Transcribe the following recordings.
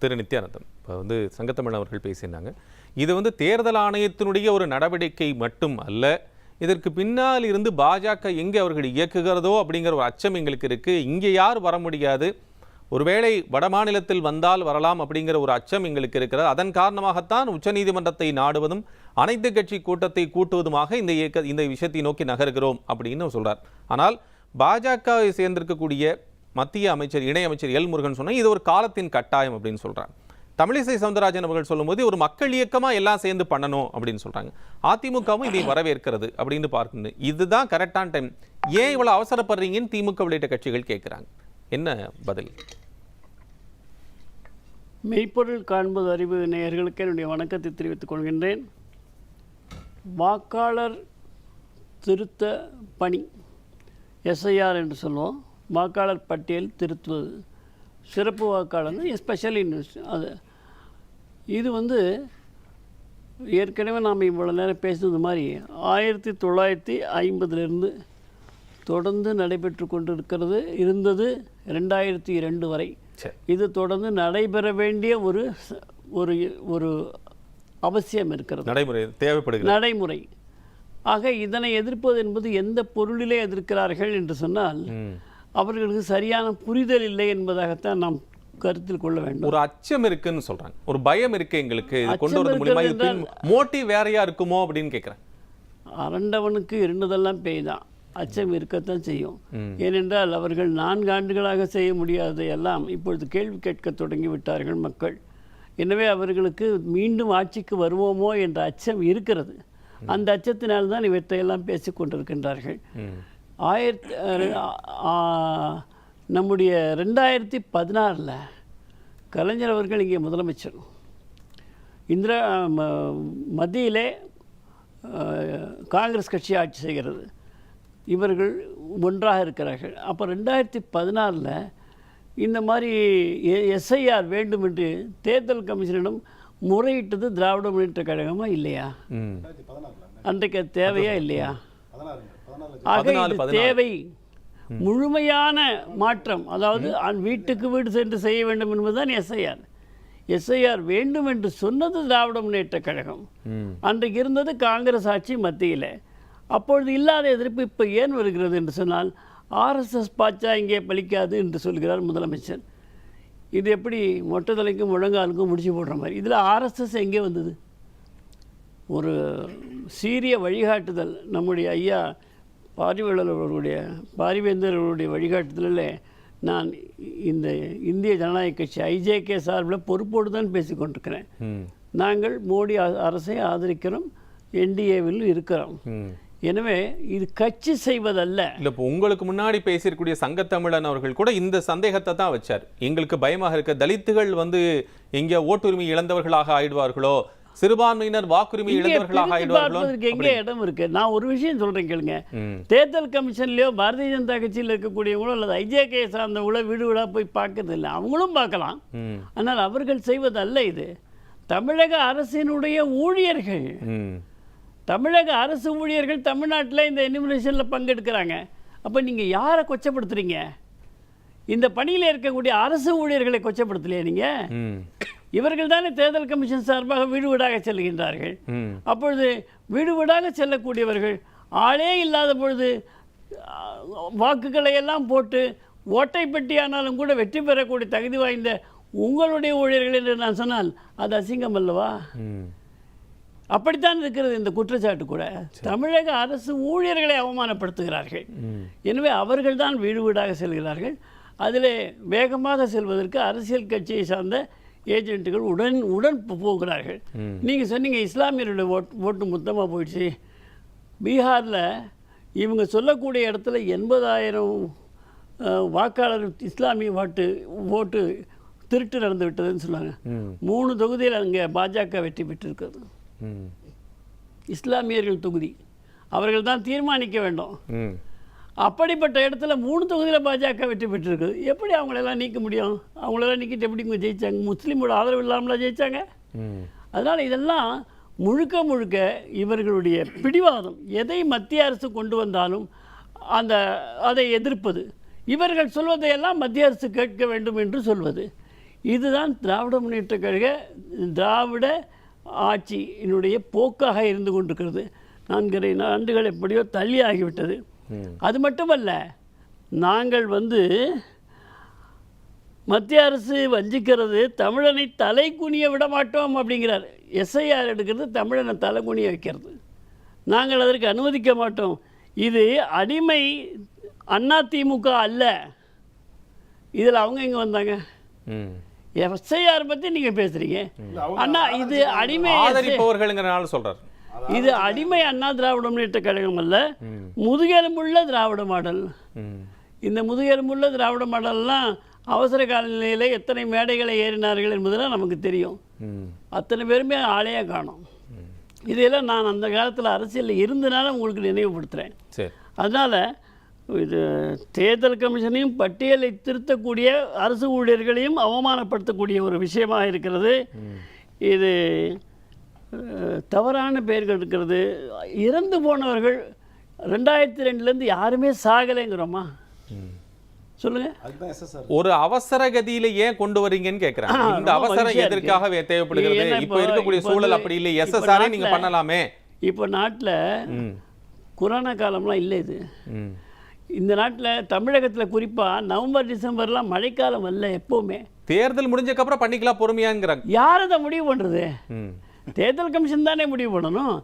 திரு நித்யானந்தம். இப்போ வந்து சங்கத்தமிழ் அவர்கள் பேசியிருந்தாங்க. இது வந்து தேர்தல் ஆணையத்தினுடைய ஒரு நடவடிக்கை மட்டும் அல்ல இதற்கு பின்னால் இருந்து பாஜக எங்கே அவர்கள் இயக்குகிறதோ அப்படிங்கிற ஒரு அச்சம் எங்களுக்கு இருக்குது இங்கே யார் வர முடியாது? ஒருவேளை வடமாநிலத்தில் வந்தால் வரலாம் அப்படிங்கிற ஒரு அச்சம் எங்களுக்கு இருக்கிறது. அதன் காரணமாகத்தான் உச்சநீதிமன்றத்தை நாடுவதும் அனைத்து கட்சி கூட்டத்தை கூட்டுவதுமாக இந்த இயக்க இந்த விஷயத்தை நோக்கி நகர்கிறோம் அப்படின்னு சொல்கிறார் ஆனால் பாஜகவை சேர்ந்திருக்கக்கூடிய மத்திய அமைச்சர் இணையமைச்சர் எல் முருகன் சொன்னால் இது ஒரு காலத்தின் கட்டாயம் அப்படின்னு சொல்கிறாங்க தமிழிசை சவுந்தரராஜன் அவர்கள் சொல்லும்போது ஒரு மக்கள் இயக்கமாக எல்லாம் சேர்ந்து பண்ணணும் அப்படின்னு சொல்கிறாங்க அதிமுகவும் இதை வரவேற்கிறது அப்படின்னு பார்க்கணும். இதுதான் கரெக்டான டைம். ஏன் இவ்வளோ அவசரப்படுறீங்கன்னு திமுக உள்ளிட்ட கட்சிகள் கேட்குறாங்க என்ன பதில்? மெய்ப்பொருள் காண்பது அறிவு நேயர்களுக்கு என்னுடைய வணக்கத்தை தெரிவித்துக் கொள்கின்றேன். வாக்காளர் திருத்த பணி எஸ்ஐஆர் என்று சொல்லுவோம். வாக்காளர் பட்டியல் திருத்துவது. சிறப்பு வாக்காளர் ஸ்பெஷல் இன்வெஸ்ட் அது. இது வந்து ஏற்கனவே நாம் இவ்வளோ நேரம் பேசுனது மாதிரி ஆயிரத்தி தொள்ளாயிரத்தி ஐம்பதுலேருந்து தொடர்ந்து நடைபெற்று கொண்டிருக்கிறது இருந்தது ரெண்டாயிரத்தி இரண்டு வரை. இது தொடர்ந்து நடைபெற வேண்டிய ஒரு ஒரு ஒரு அவசியம் இருக்கிறது. நடைமுறை தேவைப்படுகிறது. நடைமுறை. ஆக இதனை எதிர்ப்பது என்பது எந்த பொருளிலே எதிர்க்கிறார்கள் என்று சொன்னால். அவர்களுக்கு சரியான புரிதல் இல்லை என்பதாகத்தான் நாம் கருத்தில் கொள்ள வேண்டும். ஒரு அச்சம் இருக்குன்னு சொல்றாங்க. ஒரு பயம் இருக்கு எங்களுக்கு. கொண்டு வரது மூலியமா மோட்டிவ் வேறையா இருக்குமோ அப்படின்னு கேட்குறேன் அரண்டவனுக்கு இருந்ததெல்லாம் பேய் தான். அச்சம் இருக்கத்தான் செய்யும். ஏனென்றால் அவர்கள் நான்கு ஆண்டுகளாக செய்ய முடியாததை எல்லாம் இப்பொழுது கேள்வி கேட்க தொடங்கி விட்டார்கள் மக்கள். எனவே அவர்களுக்கு மீண்டும் ஆட்சிக்கு வருவோமோ என்ற அச்சம் இருக்கிறது. அந்த அச்சத்தினால்தான் இவற்றையெல்லாம் பேசிக் கொண்டிருக்கின்றார்கள். ம். ஆயிரத்தி நம்முடைய ரெண்டாயிரத்தி பதினாறில் கலைஞர் அவர்கள் இங்கே முதலமைச்சர். இந்திரா மத்தியிலே காங்கிரஸ் கட்சி ஆட்சி செய்கிறது. இவர்கள் ஒன்றாக இருக்கிறார்கள். அப்போ ரெண்டாயிரத்தி பதினாறில் இந்த மாதிரி எஸ்ஐஆர் வேண்டும் என்று தேர்தல் கமிஷனிடம் முறையிட்டது திராவிட முன்னேற்ற கழகமா இல்லையா. அன்றைக்கு தேவையா இல்லையா? ஆக. தேவை. முழுமையான மாற்றம். அதாவது வீட்டுக்கு வீடு சென்று செய்ய வேண்டும் என்பதுதான் எஸ்ஐஆர் எஸ்ஐஆர் வேண்டும் என்று சொன்னது திராவிட முன்னேற்ற கழகம். அன்றைக்கு இருந்தது காங்கிரஸ் ஆட்சி மத்தியில். அப்பொழுது இல்லாத எதிர்ப்பு இப்போ ஏன் வருகிறது என்று சொன்னால் ஆர்எஸ்எஸ் பாச்சா இங்கே பலிக்காது என்று சொல்கிறார் முதலமைச்சர். இது எப்படி மொட்டை தலைக்கும் முழங்காலுக்கும் முடிச்சு போடுற மாதிரி? இதில் ஆர்எஸ்எஸ் எங்கே வந்தது? ஒரு சீரிய வழிகாட்டுதல் நம்முடைய ஐயா பாரிவேலர் அவர்களுடைய பாரிவேந்தர் அவர்களுடைய வழிகாட்டுதலில் நான் இந்த இந்திய ஜனநாயக கட்சி ஐஜேகே சார்பில் பொறுப்போடு தான் பேசிக் கொண்டிருக்கிறேன் ம். நாங்கள் மோடி அரசை ஆதரிக்கிறோம் என்டிஏவில் இருக்கிறோம். எனவே இது கட்சி செய்வதல்ல இல்ல இப்போ உங்களுக்கு முன்னாடி பேசியிருக்கக்கூடிய சங்கத்தமிழன் அவர்கள் கூட இந்த சந்தேகத்தை தான் வச்சார் எங்களுக்கு பயமாக இருக்க தலித்துகள் வந்து எங்க ஓட்டுரிமை இழந்தவர்களாக ஆயிடுவார்களோ சிறுபான்மையினர் வாக்குரிமை இழந்தவர்களாக எங்கே இடம் இருக்கு? நான் ஒரு விஷயம் சொல்றேன் கேளுங்க. தேர்தல் கமிஷன்லயோ பாரதிய ஜனதா கட்சியில் இருக்கக்கூடியவங்களோ அல்லது ஐஜேகே சார்ந்தவங்களோ வீடு வீடா போய் பார்க்கறது இல்லை அவங்களும் பார்க்கலாம். ஆனால் அவர்கள் செய்வதல்ல இது. தமிழக அரசினுடைய ஊழியர்கள். தமிழக அரசு ஊழியர்கள் தமிழ்நாட்டில் இந்த எனிமினேஷனில் பங்கெடுக்கிறாங்க. அப்போ நீங்கள் யாரை கொச்சப்படுத்துறீங்க? இந்த பணியில் இருக்கக்கூடிய அரசு ஊழியர்களை கொச்சப்படுத்தலையா நீங்கள். இவர்கள் தானே தேர்தல் கமிஷன் சார்பாக வீடு வீடாக செல்கின்றார்கள். அப்பொழுது வீடு வீடாக செல்லக்கூடியவர்கள் ஆளே இல்லாத பொழுது வாக்குகளை எல்லாம் போட்டு ஓட்டை பெட்டியானாலும் கூட வெற்றி பெறக்கூடிய தகுதி வாய்ந்த உங்களுடைய ஊழியர்கள் என்று நான் சொன்னால் அது அசிங்கம் அல்லவா. அப்படித்தான் இருக்கிறது இந்த குற்றச்சாட்டு கூட தமிழக அரசு ஊழியர்களை அவமானப்படுத்துகிறார்கள். எனவே அவர்கள் தான் வீடு வீடாக செல்கிறார்கள் அதில் வேகமாக செல்வதற்கு அரசியல் கட்சியை சார்ந்த ஏஜென்ட்டுகள் உடன் உடன் போகிறார்கள். நீங்கள் சொன்னீங்க இஸ்லாமியருடைய ஓட் ஓட்டு மொத்தமாக போயிடுச்சு பீகாரில் இவங்க சொல்லக்கூடிய இடத்துல எண்பதாயிரம் வாக்காளர் இஸ்லாமிய ஓட்டு ஓட்டு திருட்டு நடந்து விட்டதுன்னு சொன்னாங்க ம். மூணு தொகுதியில் அங்கே பாஜக வெற்றி பெற்றிருக்கிறது. இஸ்லாமியர்கள் தொகுதி அவர்கள் தான் தீர்மானிக்க வேண்டும். அப்படிப்பட்ட இடத்துல மூணு தொகுதியில் பாஜக வெற்றி பெற்றிருக்குது எப்படி அவங்களெல்லாம் நீக்க முடியும்? அவங்களெல்லாம் நீக்கிட்டு எப்படி இவங்க ஜெயிச்சாங்க? முஸ்லீமோட ஆதரவு இல்லாமலா ஜெயிச்சாங்க? ம். அதனால் இதெல்லாம் முழுக்க முழுக்க இவர்களுடைய பிடிவாதம் எதை மத்திய அரசு கொண்டு வந்தாலும் அந்த அதை எதிர்ப்பது. இவர்கள் சொல்வதையெல்லாம் மத்திய அரசு கேட்க வேண்டும் என்று சொல்வது. இதுதான் திராவிட முன்னேற்ற கழக திராவிட ஆட்சியினுடைய போக்காக இருந்து கொண்டிருக்கிறது. நான்கரை ஆண்டுகள் எப்படியோ தள்ளி ஆகிவிட்டது. அது மட்டுமல்ல நாங்கள் வந்து மத்திய அரசு வஞ்சிக்கிறது தமிழனை தலை குனிய விட மாட்டோம் அப்படிங்கிறார் எஸ்ஐஆர் எடுக்கிறது தமிழனை தலை குனிய வைக்கிறது. நாங்கள் அதற்கு அனுமதிக்க மாட்டோம். இது அடிமை அதிமுக அல்ல. இதில் அவங்க எங்கே வந்தாங்க? ம். எஸ்ஐஆர் பற்றி நீங்கள் பேசுகிறீங்க அண்ணா இது அடிமை ஆதரிப்பவர்கள்ங்கிறனால சொல்றாரு. இது அடிமை அண்ணா திராவிட முன்னேற்ற கழகம் அல்ல. முதுகெலும்புள்ள திராவிட மாடல். இந்த முதுகெலும்புள்ள திராவிட மாடல்லாம் அவசர காலநிலையில் எத்தனை மேடைகளை ஏறினார்கள் என்பதெல்லாம் நமக்கு தெரியும். அத்தனை பேருமே ஆளையே காணோம். இதையெல்லாம் நான் அந்த காலத்தில் அரசியலில் இருந்தனால உங்களுக்கு நினைவுபடுத்துகிறேன் அதனால் இது தேர்தல் கமிஷனையும் பட்டியலை திருத்தக்கூடிய அரசு ஊழியர்களையும் அவமானப்படுத்தக்கூடிய ஒரு விஷயமாக இருக்கிறது. இது தவறான பெயர்கள் இருக்கிறது. இறந்து போனவர்கள் ரெண்டாயிரத்தி ரெண்டுலேருந்து யாருமே சாகலைங்கிறோமா? எஸ்எஸ்ஆர் ஒரு அவசர கதியில ஏன் கொண்டு வரீங்கன்னு கேக்குறாங்க. இந்த அவசரம். எதற்காக தேவைப்படுகிறது? இப்ப இருக்கக்கூடிய சூழல் அப்படி இல்லை. எஸ்எஸ்ஆரே நீங்க நாட்டுல- பண்ணலாமே. இப்போ நாட்டில். கொரோனா காலம்லாம் இல்லை இது. இந்த நாட்டில் தமிழகத்தில் குறிப்பாக நவம்பர் டிசம்பர்லாம் மழைக்காலம் அல்ல எப்போவுமே. தேர்தல் முடிஞ்சதுக்கு அப்புறம் பண்ணிக்கலாம் பொறுமையாங்கிறாங்க யார் அதை முடிவு பண்ணுறது. தேர்தல் கமிஷன் தானே முடிவு பண்ணணும்?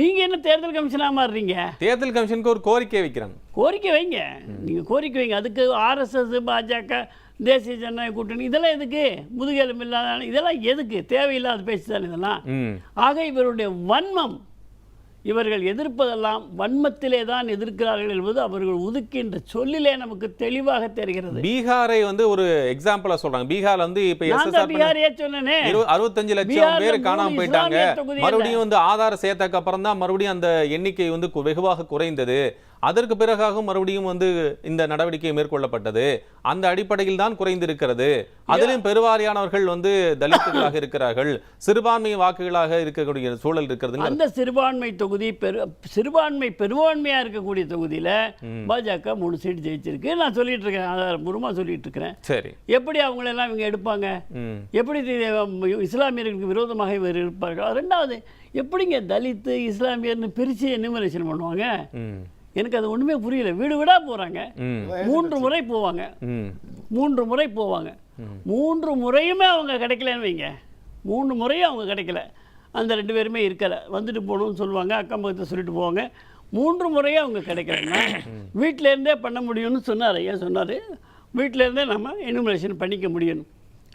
நீங்கள் என்ன தேர்தல் கமிஷனாக மாறுறீங்க? தேர்தல் கமிஷனுக்கு ஒரு கோரிக்கை வைக்கிறாங்க கோரிக்கை வைங்க. நீங்கள் கோரிக்கை வைங்க. அதுக்கு ஆர்எஸ்எஸ் பாஜக தேசிய ஜனநாயக கூட்டணி இதெல்லாம் எதுக்கு? முதுகெலும்பு இல்லாத இதெல்லாம் எதுக்கு? தேவையில்லாத பேச்சு தானே இதெல்லாம். ஆக இவருடைய வன்மம் இவர்கள் எதிர்ப்பதெல்லாம் வன்மத்திலே தான் எதிர்க்கிறார்கள் என்பது அவர்கள் ஒதுக்கின்ற சொல்லிலே நமக்கு தெளிவாக தெரிகிறது. பீகாரை வந்து ஒரு எக்ஸாம்பிளா சொல்றாங்க. பீகார்ல வந்து இப்ப பிகாரியே சொன்னேனே. அறுபத்தஞ்சு லட்சம் பேர் காணாம போயிட்டாங்க. மறுபடியும் வந்து ஆதார சேர்த்தக்கு அப்புறம் தான் மறுபடியும் அந்த எண்ணிக்கை வந்து வெகுவாக குறைந்தது. அதற்கு பிறகாக மறுபடியும் வந்து இந்த நடவடிக்கை மேற்கொள்ளப்பட்டது. அந்த அடிப்படையில் தான் குறைந்திருக்கிறது. அதிலும் பெருவாரியானவர்கள் வந்து தலித்துகளாக இருக்கிறார்கள். சிறுபான்மை வாக்குகளாக இருக்கக்கூடிய சூழல் இருக்கிறதுங்க அந்த சிறுபான்மை தொகுதி பெரு சிறுபான்மை பெரும்பான்மையா இருக்கக்கூடிய தொகுதியில பாஜக மூணு சீட் ஜெயிச்சிருக்கு. நான் சொல்லிட்டு இருக்கேன் ஆதாரபூர்வமாக சொல்லிட்டு இருக்கிறேன். சரி. எப்படி அவங்களெல்லாம் இவங்க எடுப்பாங்க? எப்படி இஸ்லாமியர்களுக்கு விரோதமாக இவர் இருப்பார்கள்? ரெண்டாவது எப்படிங்க தலித்து இஸ்லாமியர்னு பிரித்து எனுமரேஷன் பண்ணுவாங்க? எனக்கு அது ஒன்றுமே புரியல. வீடு வீடாக போகிறாங்க ம். மூன்று முறை போவாங்க. மூன்று முறை போவாங்க. மூன்று முறையுமே அவங்க கிடைக்கலன்னு வைங்க. மூன்று முறையும் அவங்க கிடைக்கல. அந்த ரெண்டு பேருமே இருக்கல. வந்துட்டு போகணும்னு சொல்லுவாங்க. அக்கம் பக்கத்தை சொல்லிட்டு போவாங்க. மூன்று முறையும் அவங்க கிடைக்கலன்னா வீட்டில இருந்தே பண்ண முடியும்னு சொன்னார். ஐயா சொன்னார். வீட்டில இருந்தே நம்ம எனுமரேஷன் பண்ணிக்க முடியும்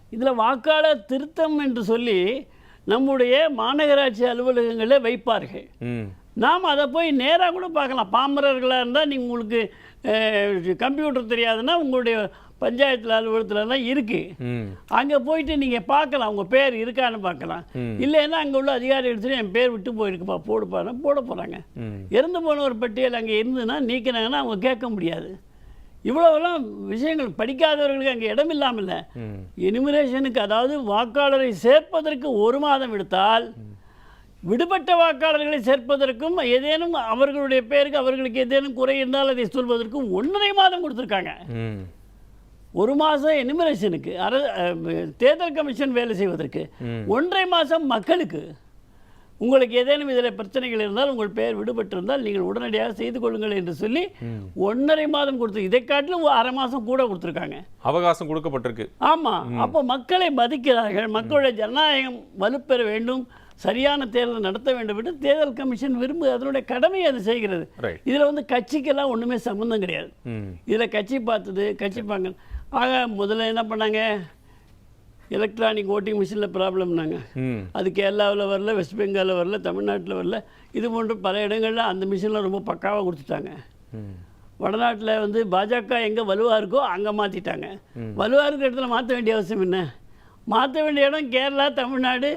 இதில் வாக்காளர் திருத்தம் என்று சொல்லி நம்முடைய மாநகராட்சி அலுவலகங்களில் வைப்பார்கள். நாம் அதை போய் நேராக கூட பார்க்கலாம். பாமரர்களாக இருந்தால் நீங்கள் உங்களுக்கு கம்ப்யூட்டர் தெரியாதுன்னா உங்களுடைய பஞ்சாயத்தில் அலுவலகத்துலலாம் இருக்குது அங்கே போயிட்டு நீங்கள் பார்க்கலாம். உங்கள் பேர் இருக்கான்னு பார்க்கலாம். இல்லைன்னா அங்கே உள்ள அதிகாரி எடுத்துட்டு என் பேர் விட்டு போயிருக்குப்பா போடுப்பான்னு போட போகிறாங்க இறந்து போன ஒரு பட்டியல் அங்கே இருந்ததுன்னா நீக்கினாங்கன்னா அவங்க கேட்க முடியாது. இவ்வளவெல்லாம் விஷயங்கள் படிக்காதவர்களுக்கு அங்கே இடம் இல்லாமல் எனிமிரேஷனுக்கு அதாவது வாக்காளரை சேர்ப்பதற்கு ஒரு மாதம் எடுத்தால் விடுபட்ட வாக்காளர்களை சேர்ப்பதற்கும் ஏதேனும் அவர்களுடைய பேருக்கு அவர்களுக்கு ஏதேனும் குறை இருந்தால் அதை சொல்வதற்கும் ஒன்றரை மாதம் கொடுத்துருக்காங்க. ஒரு மாதம் எனிமிரேஷனுக்கு அர தேர்தல் கமிஷன் வேலை செய்வதற்கு ஒன்றரை மாதம் மக்களுக்கு உங்களுக்கு ஏதேனும் இதில் பிரச்சனைகள் இருந்தால் உங்கள் பெயர் விடுபட்டிருந்தால் நீங்கள் உடனடியாக செய்து கொள்ளுங்கள் என்று சொல்லி ஒன்றரை மாதம் கொடுத்து இதை காட்டிலும் அரை மாதம் கூட கொடுத்துருக்காங்க. அவகாசம் கொடுக்கப்பட்டிருக்கு. ஆமாம் அப்போ மக்களை மதிக்கிறார்கள். மக்களுடைய ஜனநாயகம் வலுப்பெற வேண்டும். சரியான தேர்தல் நடத்த வேண்டும் என்று தேர்தல் கமிஷன் விரும்பு அதனுடைய கடமையை அது செய்கிறது. இதில் வந்து கட்சிக்கெல்லாம் ஒன்றுமே சம்மந்தம் கிடையாது. இதில் கட்சி பார்த்தது கட்சி பார்க்க ஆக முதல்ல என்ன பண்ணாங்க? எலக்ட்ரானிக் ஓட்டிங் மிஷினில் ப்ராப்ளம்னாங்க அது கேரளாவில் வரல வெஸ்ட் பெங்காலில் வரல தமிழ்நாட்டில் வரல. இது போன்ற பல இடங்களில் அந்த மிஷினில் ரொம்ப பக்காவாக கொடுத்துட்டாங்க. வடநாட்டில் வந்து பாஜக எங்கே வலுவாக இருக்கோ அங்கே மாற்றிட்டாங்க வலுவாக இருக்கிற இடத்துல மாற்ற வேண்டிய அவசியம் என்ன? மாற்ற வேண்டிய இடம் கேரளா தமிழ்நாடு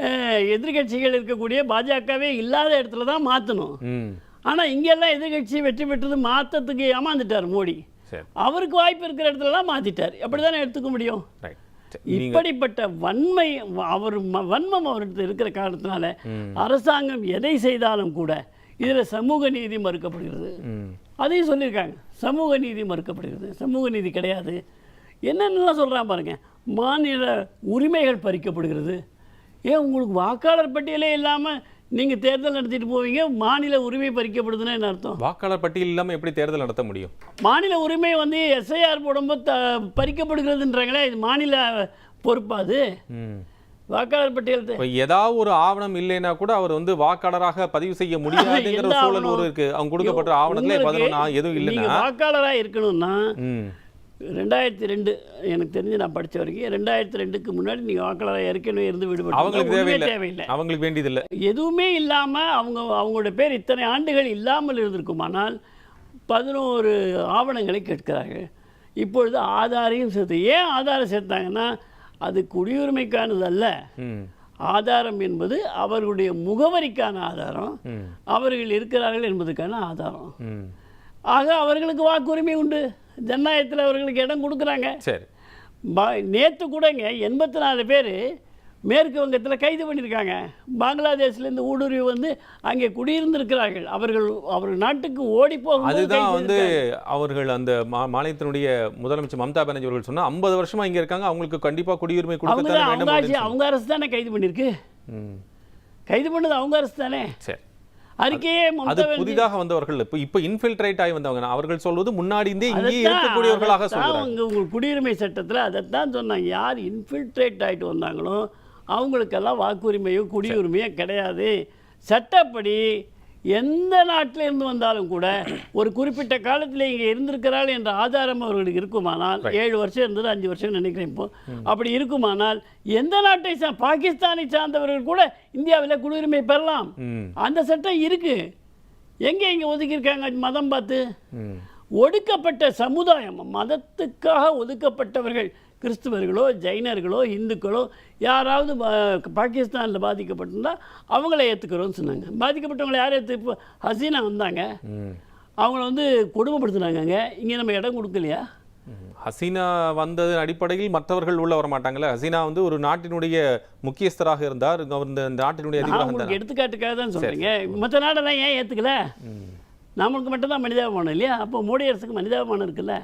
அஹ், எதிர்க்கட்சிகள் இருக்கக்கூடிய பாஜகவே இல்லாத இடத்துல தான் மாற்றணும் ஆனால் இங்கெல்லாம் எதிர்க்கட்சி வெற்றி பெற்றது மாற்றத்துக்கு ஏமாந்துட்டார் மோடி. அவருக்கு வாய்ப்பு இருக்கிற இடத்துலலாம் மாற்றிட்டார் எப்படி தானே எடுத்துக்க முடியும்? இப்படிப்பட்ட வன்மை அவர் வன்மம் அவர்கிட்ட இருக்கிற காரணத்தினால அரசாங்கம் எதை செய்தாலும் கூட இதில் சமூக நீதி மறுக்கப்படுகிறது. அதையும் சொல்லியிருக்காங்க. சமூக நீதி மறுக்கப்படுகிறது. சமூக நீதி கிடையாது. என்னென்னலாம் சொல்கிறான் பாருங்க. மாநில உரிமைகள் பறிக்கப்படுகிறது. ஏன் உங்களுக்கு வாக்காளர் பட்டியலே இல்லாமல் நீங்கள் தேர்தல் நடத்திட்டு போவீங்க? மாநில உரிமை பறிக்கப்படுதுன்னா என்ன அர்த்தம்? வாக்காளர் பட்டியல் இல்லாம எப்படி தேர்தல் நடத்த முடியும்? மாநில உரிமை வந்து எஸ்ஐஆர் போடும்போது த பறிக்கப்படுகிறதுன்றாங்களே இது மாநில பொறுப்பாது ம். வாக்காளர் பட்டியல் ஏதாவது ஒரு ஆவணம் இல்லைன்னா கூட அவர் வந்து வாக்காளராக பதிவு செய்ய முடியாதுங்கிற சூழல்? ஒரு இருக்கு. அவங்க கொடுக்கப்பட்ட ஆவணத்திலே பதினொன்னா எதுவும் இல்லைன்னா? வாக்காளராக இருக்கணும்னா ரெண்டாயிரத்தி ரெண்டு எனக்கு தெரிஞ்சு நான் படிச்ச வரைக்கும் ரெண்டாயிரத்தி ரெண்டுக்கு முன்னாடி நீங்கள் வாக்காளராக ஏற்கனவே இருந்து அவங்களுக்கு விடுபட்டு தேவையில்லை. தேவையில்லை. அவங்களுக்கு வேண்டியதில்லை. எதுவுமே இல்லாமல் அவங்க அவங்களோட பேர் இத்தனை ஆண்டுகள் இல்லாமல் இருந்திருக்குமானால் பதினோரு ஆவணங்களை கேட்கிறார்கள். இப்பொழுது ஆதாரையும் சேர்த்து ஏன் ஆதாரம் சேர்த்தாங்கன்னா அது குடியுரிமைக்கானது அல்ல. ஆதாரம் என்பது அவர்களுடைய முகவரிக்கான ஆதாரம். அவர்கள் இருக்கிறார்கள் என்பதுக்கான ஆதாரம். ஆக அவர்களுக்கு வாக்குரிமை உண்டு. ஜனநாயகத்தில் அவர்களுக்கு இடம் கொடுக்குறாங்க. சரி. நேற்று கூடங்க எண்பத்தி நாலு பேர் மேற்கு வங்கத்தில் கைது பண்ணியிருக்காங்க. பங்களாதேஷ்லேருந்து ஊடுருவி வந்து அங்கே குடியிருந்திருக்கிறார்கள். அவர்கள் அவர்கள் நாட்டுக்கு ஓடி போகும்போது அதுதான் வந்து. அவர்கள் அந்த மா- மாநிலத்தினுடைய முதலமைச்சர் மம்தா பானர்ஜி அவர்கள் சொன்னா ஐம்பது வருஷமா இங்க இருக்காங்க. அவங்களுக்கு கண்டிப்பா குடியுரிமை வேண்டும் அவங்க அவங்க அரசு தானே கைது பண்ணியிருக்கு. கைது பண்ணது அவங்க அரசு தானே? சரி. அறிக்கையே அது புதிதாக வந்தவர்கள். இப்போ இப்போ இன்ஃபில்ட்ரேட் ஆகி வந்தவங்க அவர்கள் சொல்வது முன்னாடி இருந்தே இங்கே இருக்கக்கூடியவர்களாக சொல்கிறாங்க அவங்க உங்கள் குடியுரிமை சட்டத்தில் அதைத்தான் சொன்னாங்க. யார் இன்ஃபில்ட்ரேட் ஆகிட்டு வந்தாங்களோ அவங்களுக்கெல்லாம் வாக்குரிமையோ குடியுரிமையோ கிடையாது. சட்டப்படி எந்த நாட்டில இருந்து வந்தாலும் கூட ஒரு குறிப்பிட்ட காலத்தில் இங்கே இருந்திருக்கிறாள் என்ற ஆதாரம் அவர்களுக்கு இருக்குமானால் ஏழு வருஷம் இருந்தது அஞ்சு வருஷம் நினைக்கிறேன் இப்போ. அப்படி இருக்குமானால் எந்த நாட்டை பாகிஸ்தானை சார்ந்தவர்கள் கூட இந்தியாவில் குடியுரிமை பெறலாம். அந்த சட்டம் இருக்கு. எங்கே இங்கே ஒதுக்கியிருக்காங்க மதம் பார்த்து? ஒடுக்கப்பட்ட சமுதாயம் மதத்துக்காக ஒதுக்கப்பட்டவர்கள் கிறிஸ்துவர்களோ ஜைனர்களோ இந்துக்களோ யாராவது பாகிஸ்தானில் பாதிக்கப்பட்டிருந்தால் அவங்கள ஏற்றுக்கிறோன்னு சொன்னாங்க. பாதிக்கப்பட்டவங்களை யார் ஏற்று இப்போ ஹசீனா வந்தாங்க. அவங்கள வந்து கொடுமைப்படுத்துனாங்க இங்கே நம்ம இடம் கொடுக்கலையா. ஹசீனா வந்ததன் அடிப்படையில் மற்றவர்கள் உள்ள வர மாட்டாங்களே ஹசீனா வந்து ஒரு நாட்டினுடைய முக்கியஸ்தராக இருந்தார். இந்த நாட்டினுடைய எடுத்துக்காட்டுக்காக தான் சொல்கிறீங்க மற்ற நாடெல்லாம் ஏன் ஏற்றுக்கல நம்மளுக்கு மட்டும்தான் மனிதாபிமானம் இல்லையா? அப்போ மோடி அரசுக்கு மனிதாபிமானம் இருக்குல்ல?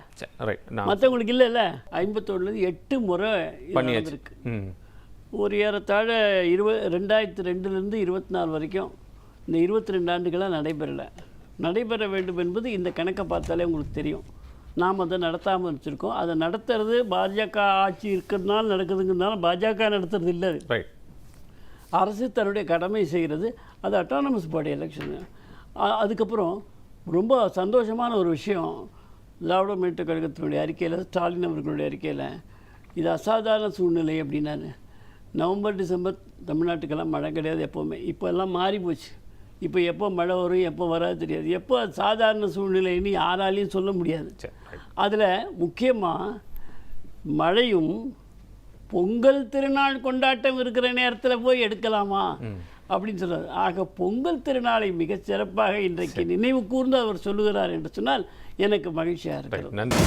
மற்றவங்களுக்கு இல்லைல்ல? ஐம்பத்தொன்னுலேருந்து எட்டு முறை ம். ஒரு ஏறத்தாழ இருவ ரெண்டாயிரத்தி ரெண்டுலேருந்து இருபத்தி நாலு வரைக்கும் இந்த இருபத்தி ரெண்டு ஆண்டுகளாக நடைபெறலை. நடைபெற வேண்டும் என்பது இந்த கணக்கை பார்த்தாலே உங்களுக்கு தெரியும். நாம் அதை நடத்தாமல் வச்சுருக்கோம் அதை நடத்துறது பாஜக ஆட்சி இருக்கிறதுனால நடக்குதுங்கிறதுனால பாஜக நடத்துறது இல்லை அரசு தன்னுடைய கடமை செய்கிறது. அது அட்டானமஸ் பாடி எலெக்ஷனு அதுக்கப்புறம் ரொம்ப சந்தோஷமான ஒரு விஷயம். திராவிட முன்னேற்ற கழகத்தினுடைய அறிக்கையில் ஸ்டாலின் அவர்களுடைய அறிக்கையில் இது அசாதாரண சூழ்நிலை அப்படின்னாரு. நவம்பர் டிசம்பர் தமிழ்நாட்டுக்கெல்லாம் மழை கிடையாது எப்போவுமே. இப்போ எல்லாம் மாறி போச்சு. இப்போ எப்போ மழை வரும் எப்போ வராது தெரியாது. எப்போ சாதாரண சூழ்நிலைன்னு யாராலையும் சொல்ல முடியாது. அதில் முக்கியமாக மழையும் பொங்கல் திருநாள் கொண்டாட்டம் இருக்கிற நேரத்தில் போய் எடுக்கலாமா? அப்படின்னு சொல்றாரு. ஆக பொங்கல் திருநாளை மிகச் சிறப்பாக இன்றைக்கு நினைவு கூர்ந்து அவர் சொல்லுகிறார் என்று சொன்னால் எனக்கு மகிழ்ச்சியாக இருக்கிறது. நன்றி.